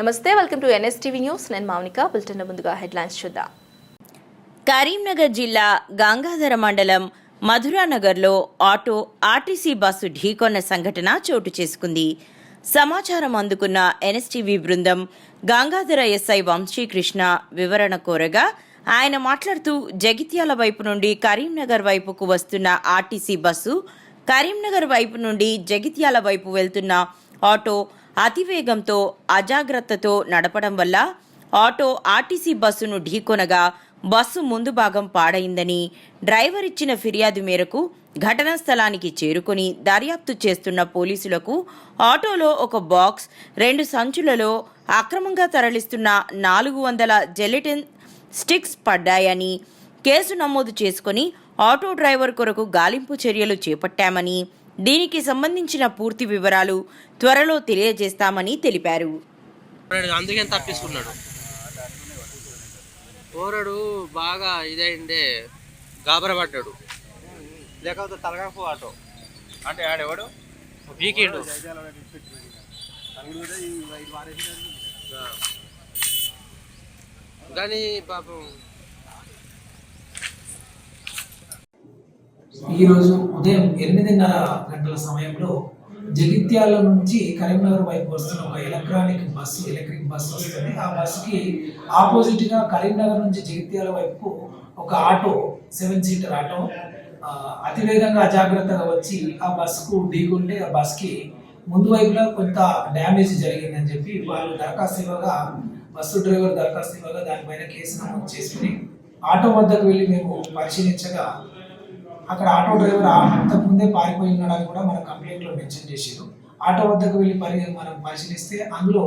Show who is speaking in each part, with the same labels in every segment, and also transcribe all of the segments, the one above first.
Speaker 1: నమస్తే welcome to NSTV news. నేను Mounika bulletin ముందుగా హెడ్లైన్స్ చూద్దాం.
Speaker 2: కరీంనగర్ జిల్లా గంగాధర మండలం మధురానగర్లో ఆటో ఆర్టీసీ బస్సు ఢీకొన్న సంఘటన చోటు చేసుకుంది. సమాచారం అందుకున్న ఎన్ఎస్టీవీ బృందం గంగాధర ఎస్ఐ వంశీకృష్ణ వివరణ కోరగా ఆయన మాట్లాడుతూ జగిత్యాల వైపు నుండి కరీంనగర్ వైపుకు వస్తున్న ఆర్టీసీ బస్సు కరీంనగర్ వైపు నుండి జగిత్యాల వైపు వెళ్తున్న ఆటో అతివేగంతో అజాగ్రత్తతో నడపడం వల్ల ఆటో ఆర్టీసీ బస్సును ఢీకొనగా బస్సు ముందు భాగం పాడైందని డ్రైవర్ ఇచ్చిన ఫిర్యాదు మేరకు ఘటనా స్థలానికి చేరుకుని దర్యాప్తు చేస్తున్న పోలీసులకు ఆటోలో ఒక బాక్స్ రెండు సంచులలో అక్రమంగా తరలిస్తున్న నాలుగు వందల జెలిటిన్ స్టిక్స్ పడ్డాయని కేసు నమోదు చేసుకుని ఆటో డ్రైవర్ కొరకు గాలింపు చర్యలు చేపట్టామని దీనికి సంబంధించిన పూర్తి వివరాలు త్వరలో తెలియజేస్తామని తెలిపారు.
Speaker 3: పోరాడు అందుకే తప్పించుకున్నాడు. పోరాడు బాగా ఇదైందే గాబరపడ్డాడు
Speaker 4: లేకపోతే తలకాపు ఆటో. అంటే ఆడెవడు?
Speaker 3: వీకెండ్. కానీ పాపం
Speaker 5: ఈరోజు ఉదయం ఎనిమిదిన్నర గంటల సమయంలో జగిత్యాల నుంచి కరీంనగర్ వైపు వస్తున్న ఒక ఎలక్ట్రానిక్ బస్సు ఎలక్ట్రిక్ బస్సు వస్తుంది. ఆ బస్సుకి ఆపోజిట్గా కరీంనగర్ నుంచి జగిత్యాల వైపు ఒక ఆటో సెవెన్ సీటర్ ఆటో అతివేగంగా అజాగ్రత్తగా వచ్చి ఆ బస్సుకు ఢీకుంటే ఆ బస్కి ముందు వైపులో కొంత డ్యామేజ్ జరిగిందని చెప్పి వాళ్ళు దరఖాస్తు ఇవ్వగా బస్సు డ్రైవర్ దరఖాస్తు ఇవ్వగా దానిపైన కేసు నమోదు చేసుకుని ఆటో వద్దకు వెళ్ళి మేము పరిశీలించగా అక్కడ ఆటో డ్రైవర్ ఆ అంతకు ముందే పారిపోయి ఉన్నాడని కూడా మన కంప్లైంట్లో మెన్షన్ చేశారు ఆటో వద్దకు వెళ్ళి పరి మనం పరిశీలిస్తే అందులో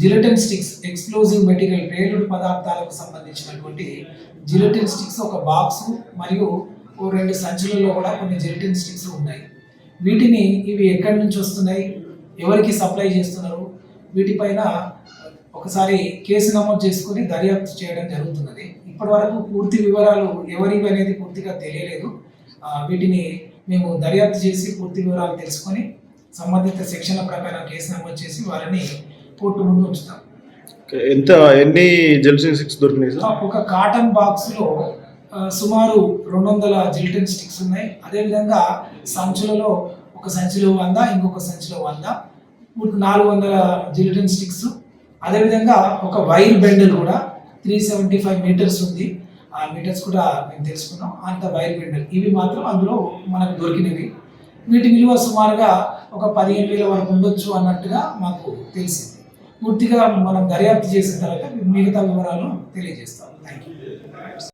Speaker 5: జిలటిన్ స్టిక్స్ ఎక్స్ప్లోజివ్ మెటీరియల్ పేలుడు పదార్థాలకు సంబంధించినటువంటి జిలటిన్ స్టిక్స్ ఒక బాక్స్ మరియు ఓ రెండు సంచులలో కూడా కొన్ని జిలటిన్ స్టిక్స్ ఉన్నాయి. వీటిని ఇవి ఎక్కడి నుంచి వస్తున్నాయి? ఎవరికి సప్లై చేస్తున్నారు? వీటిపైన ఒకసారి కేసు నమోదు చేసుకుని దర్యాప్తు చేయడం జరుగుతున్నది. ఇప్పటి వరకు పూర్తి వివరాలు ఎవరివి అనేది పూర్తిగా తెలియలేదు. వీటిని మేము దర్యాప్తు చేసి పూర్తి వివరాలు తెలుసుకొని సంబంధిత సెక్షన్ల ప్రకారం కేసు నమోదు చేసి వారిని కోర్టు ముందు ఉంచుతాం.
Speaker 6: ఎంత ఎన్ని జెల్సిన్ సిక్స్ దొరికినాయి
Speaker 5: ఒక కాటన్ బాక్స్లో ఆ, సుమారు రెండు వందల జిల్టన్ స్టిక్స్ ఉన్నాయి. అదేవిధంగా సంచులలో ఒక సంచిలో వంద ఇంకొక సంచిలో వంద నాలుగు వందల జిల్టన్ స్టిక్స్. అదేవిధంగా ఒక వైర్ బెండల్ కూడా త్రీ సెవెంటీ ఫైవ్ మీటర్స్ ఉంది. ఆ మీటర్స్ కూడా మేము తెలుసుకున్నాం. అంత వైర్ బెండల్ ఇవి మాత్రం అందులో మనకు దొరికినవి. వీటి విలువ సుమారుగా ఒక పదిహేను వేల వరకు ఉండొచ్చు అన్నట్టుగా మాకు తెలిసింది. పూర్తిగా మనం దర్యాప్తు చేసిన తర్వాత మిగతా వివరాలు తెలియజేస్తాం థ్యాంక్ యూ